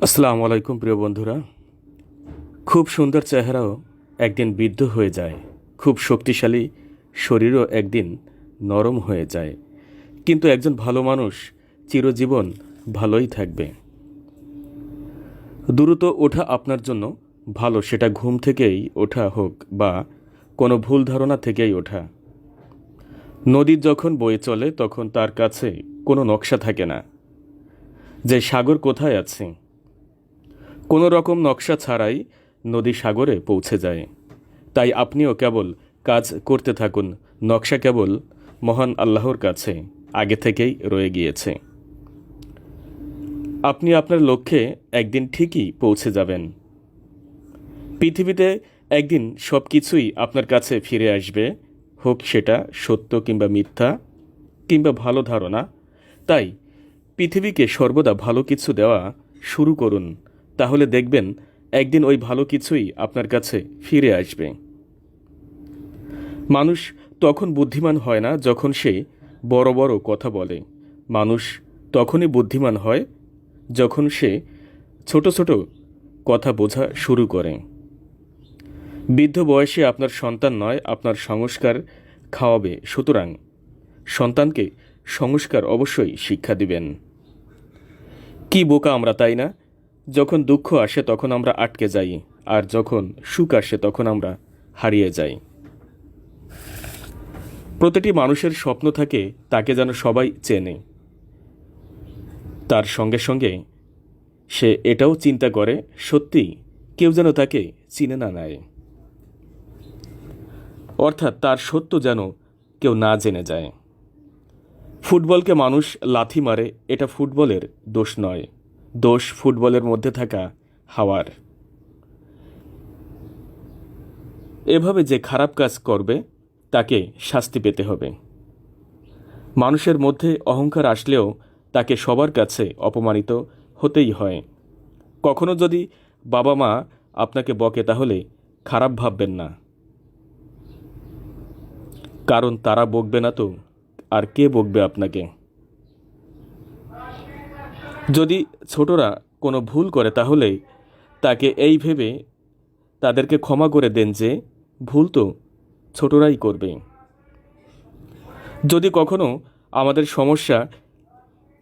আসসালামু আলাইকুম, প্রিয় বন্ধুরা। খুব সুন্দর চেহারাও একদিন বৃদ্ধ হয়ে যায়। খুব শক্তিশালী শরীরও একদিন নরম হয়ে যায়। কিন্তু একজন ভালো মানুষ চিরজীবন ভালোই থাকবে। দ্রুত ওঠা আপনার জন্য ভালো, সেটা ঘুম থেকেই ওঠা হোক বা কোনো ভুল ধারণা থেকেই ওঠা। নদী যখন বয়ে চলে, তখন তার কাছে কোনো নকশা থাকে না। যে সাগর কোথায় আছে? কোনো রকম নকশা ছাড়াই নদী সাগরে পৌঁছে যায়। তাই আপনিও কেবল কাজ করতে থাকুন, নকশা কেবল মহান আল্লাহর কাছে আগে থেকেই রয়ে গিয়েছে। আপনি আপনার লক্ষ্যে একদিন ঠিকই পৌঁছে যাবেন। পৃথিবীতে একদিন সব কিছুই আপনার কাছে ফিরে আসবে, হোক সেটা সত্য কিংবা মিথ্যা কিংবা ভালো ধারণা। তাই পৃথিবীকে সর্বদা ভালো কিছু দেওয়া শুরু করুন। তাহলে দেখবেন, একদিন ওই ভালো কিছুই আপনার কাছে ফিরে আসবে। মানুষ তখন বুদ্ধিমান হয় না যখন সে বড় বড় কথা বলে। মানুষ তখনই বুদ্ধিমান হয় যখন সে ছোট ছোট কথা বোঝা শুরু করে। বৃদ্ধ বয়সে আপনার সন্তান নয়, আপনার সংস্কার খাওয়াবে। সুতরাং সন্তানকে সংস্কার অবশ্যই শিক্ষা দিবেন। কি বোকা আমরা, তাই না? যখন দুঃখ আসে তখন আমরা আটকে যাই, আর যখন সুখ আসে তখন আমরা হারিয়ে যাই। প্রতিটি মানুষের স্বপ্ন থাকে তাকে যেন সবাই চেনে। তার সঙ্গে সঙ্গে সে এটাও চিন্তা করে, সত্যি কেউ যেন তাকে চিনে না নেয়। অর্থাৎ তার সত্য যেন কেউ না জেনে যায়। ফুটবলকে মানুষ লাথি মারে, এটা ফুটবলের দোষ নয়। দোষ ফুটবলের মধ্যে থাকা হাওয়ার। এভাবে যে খারাপ কাজ করবে, তাকে শাস্তি পেতে হবে। মানুষের মধ্যে অহংকার আসলেও তাকে সবার কাছে অপমানিত হতেই হয়। কখনো যদি বাবা মা আপনাকে বকে, তাহলে খারাপ ভাববেন না। কারণ তারা বকবে না তো, আর কে বকবে আপনাকে? যদি ছোটরা কোনো ভুল করে তাহলে তাকে এই ভেবে তাদেরকে ক্ষমা করে দেন যে ভুল তো ছোটরাই করবে। যদি কখনো আমাদের সমস্যা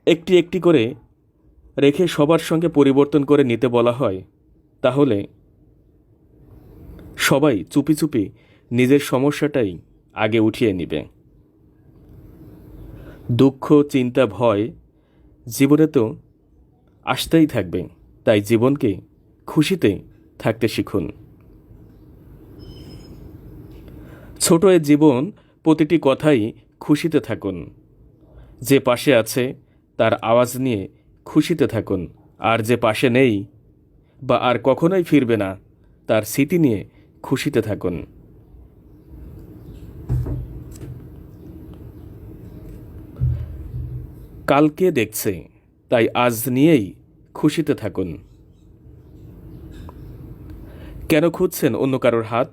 একটি একটি করে রেখে সবার সঙ্গে পরিবর্তন করে নিতে বলা হয়, তাহলে সবাই চুপি চুপি নিজের সমস্যাটাই আগে উঠিয়ে নেবে। দুঃখ, চিন্তা, ভয় জীবনে তো আসতেই থাকবে, তাই জীবনকে খুশিতে থাকতে শিখুন। ছোট এ জীবন প্রতিটি কথাই খুশিতে থাকুন। যে পাশে আছে, তার আওয়াজ নিয়ে খুশিতে থাকুন। আর যে পাশে নেই, বা আর কখনোই ফিরবে না, তার স্মৃতি নিয়ে খুশিতে থাকুন। কালকে দেখছে? তাই আজ নিয়েই খুশিতে থাকুন। কেন খুঁজছেন অন্য কারোর হাত?